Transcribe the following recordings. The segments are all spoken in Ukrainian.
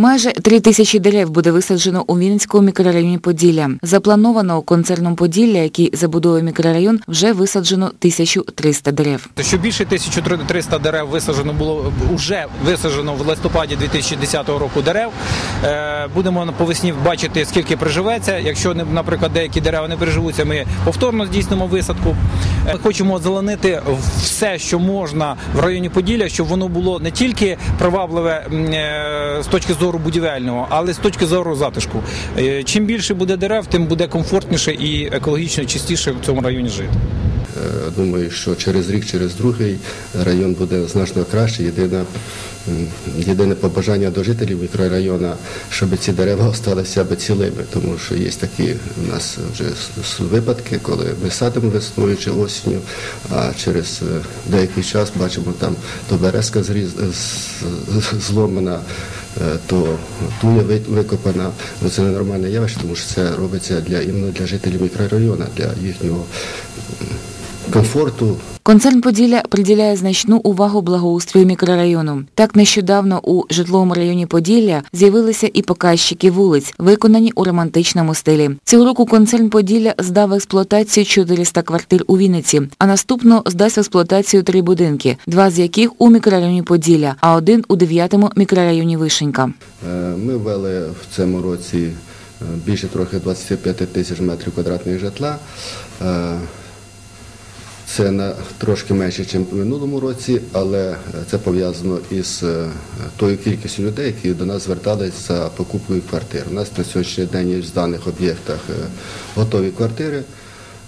Майже три тисячі дерев буде висаджено у Вінницькому мікрорайоні Поділля. Заплановано концерном Поділля, який забудовує мікрорайон, вже висаджено 1300 дерев. Що більше 1300 дерев висаджено було вже висаджено в листопаді 2010 року дерев. Е, Будемо по весні бачити, скільки приживеться. Якщо наприклад деякі дерева не приживуться, ми повторно здійснимо висадку. Е, Ми хочемо озеленити все, що можна в районі Поділля, щоб воно було не тільки привабливе е, з точки зору будівельного, але з точки зору затишку. Е, Чим більше буде дерев, тим буде комфортніше і екологічно чистіше в цьому районі жити. Е, Думаю, що через рік, через другий район буде значно краще. Єдине, єдине побажання до жителів мікрорайону, щоб ці дерева залишилися цілими, тому що є такі у нас вже випадки, коли ми садимо весною чи осінню, а через е, деякий час бачимо там то березка зломана. Е, То туня ви- викопана, ну це ненормальне явище, тому що це робиться для іменно для жителів мікрорайону, для їхнього комфорту. Концерн Поділля приділяє значну увагу благоустрою мікрорайону. Так нещодавно у житловому районі Поділля з'явилися і показчики вулиць, виконані у романтичному стилі. Цього року концерн Поділля здав в експлуатацію 400 квартир у Вінниці, а наступно здасть в експлуатацію три будинки, два з яких у мікрорайоні Поділля, а один у 9-му мікрорайоні Вишенька. Е, Ми ввели в цьому році е, більше трохи 25 тисяч метрів квадратних житла. Це на трошки менше, ніж в минулому році, але е, це пов'язано із е, тою кількістю людей, які до нас звертались за покупкою квартир. У нас на сьогоднішній день є в даних об'єктах е, готові квартири.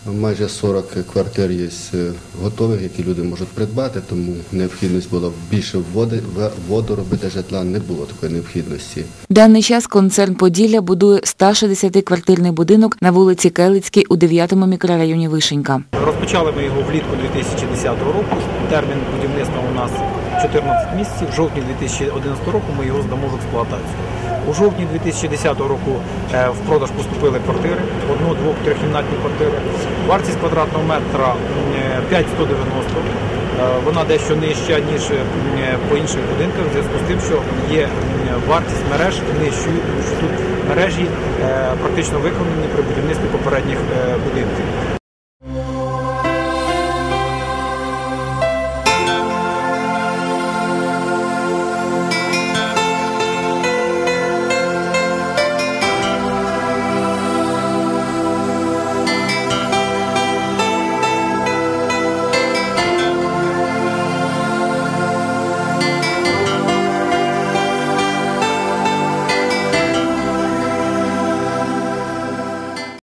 Майже 40 квартир є е, готових, які люди можуть придбати, тому необхідність була більше вводи, в- вводу робити житла, не було такої необхідності. В даний час концерн Поділля будує 160-квартирний будинок на вулиці Келицькій у 9-му мікрорайоні Вишенька. Розпочали ми його влітку 2010 року. Термін будівництва у нас 14 місяців. В жовтні 2011 року ми його здамо в експлуатацію. У жовтні 2010 року е, в продаж поступили квартири, одну, двох, трьохкімнатні квартири. Вартість квадратного метра 5190. Е, Вона дещо нижча, ніж е, по інших будинках, в зв'язку з тим, що є вартість мереж нижчою, тому що тут мережі е, практично виконані при будівництві попередніх е, будинків.